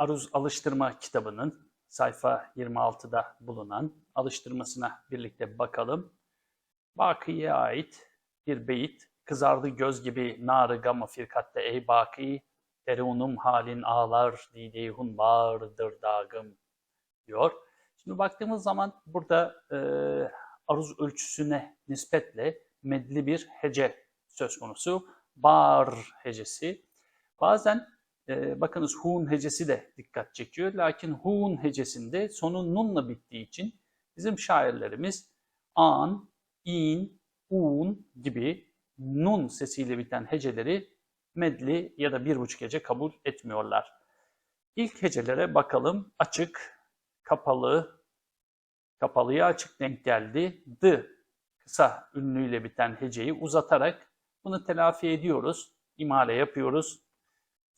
Aruz Alıştırma kitabının sayfa 26'da bulunan alıştırmasına birlikte bakalım. Baki'ye ait bir beyit. Kızardı göz gibi narı gamı firkatte ey Baki, derunum halin ağlar dideyhun vardır dağım diyor. Şimdi baktığımız zaman burada e, aruz ölçüsüne nispetle medli bir hece söz konusu. Bar hecesi. Bazen e, bakınız hun hecesi de dikkat çekiyor. Lakin hun hecesinde sonu nunla bittiği için bizim şairlerimiz an, in, un gibi nun sesiyle biten heceleri medli ya da bir buçuk hece kabul etmiyorlar. İlk hecelere bakalım. Açık, kapalı, kapalıya açık denk geldi. D kısa ünlüyle biten heceyi uzatarak bunu telafi ediyoruz. İmale yapıyoruz.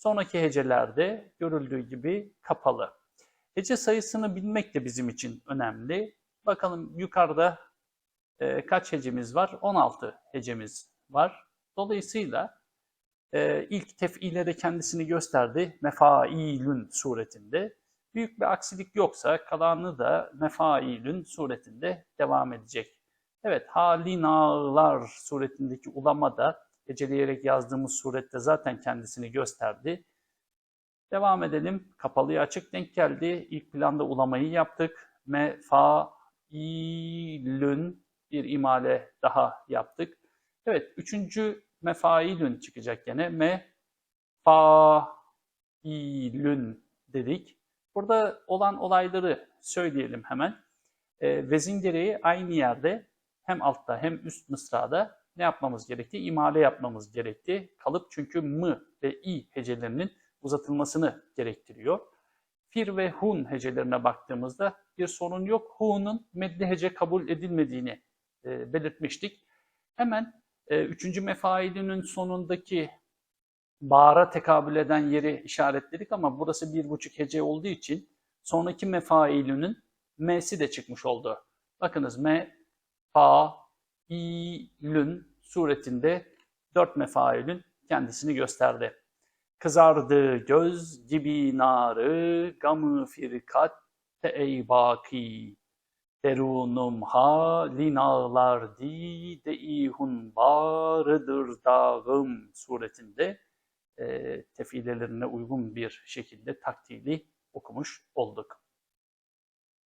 Sonraki hecelerde görüldüğü gibi kapalı. Hece sayısını bilmek de bizim için önemli. Bakalım yukarıda e, kaç hecemiz var? 16 hecemiz var. Dolayısıyla e, ilk tef'ile de kendisini gösterdi. Mefailün suretinde. Büyük bir aksilik yoksa kalanı da mefailün suretinde devam edecek. Evet, halinalar suretindeki ulama da heceleyerek yazdığımız surette zaten kendisini gösterdi. Devam edelim. Kapalıya açık denk geldi. İlk planda ulamayı yaptık. Me, fa, ilün bir imale daha yaptık. Evet, üçüncü mefailün çıkacak gene. Me, fa, ilün dedik. Burada olan olayları söyleyelim hemen. E, vezin gereği aynı yerde hem altta hem üst mısrada ne yapmamız gerekti? İmale yapmamız gerekti. Kalıp çünkü mı ve i hecelerinin uzatılmasını gerektiriyor. Fir ve hun hecelerine baktığımızda bir sorun yok. Hu'nun medli hece kabul edilmediğini e, belirtmiştik. Hemen e, üçüncü mefailinin sonundaki bağıra tekabül eden yeri işaretledik ama burası bir buçuk hece olduğu için sonraki mefailinin m'si de çıkmış oldu. Bakınız me, fa, ilün suretinde dört mefailün kendisini gösterdi. Kızardı göz gibi narı, gamı firkat te ey baki. Derunum halin ağlar di de ihun barıdır dağım suretinde e, tefilelerine uygun bir şekilde taktili okumuş olduk.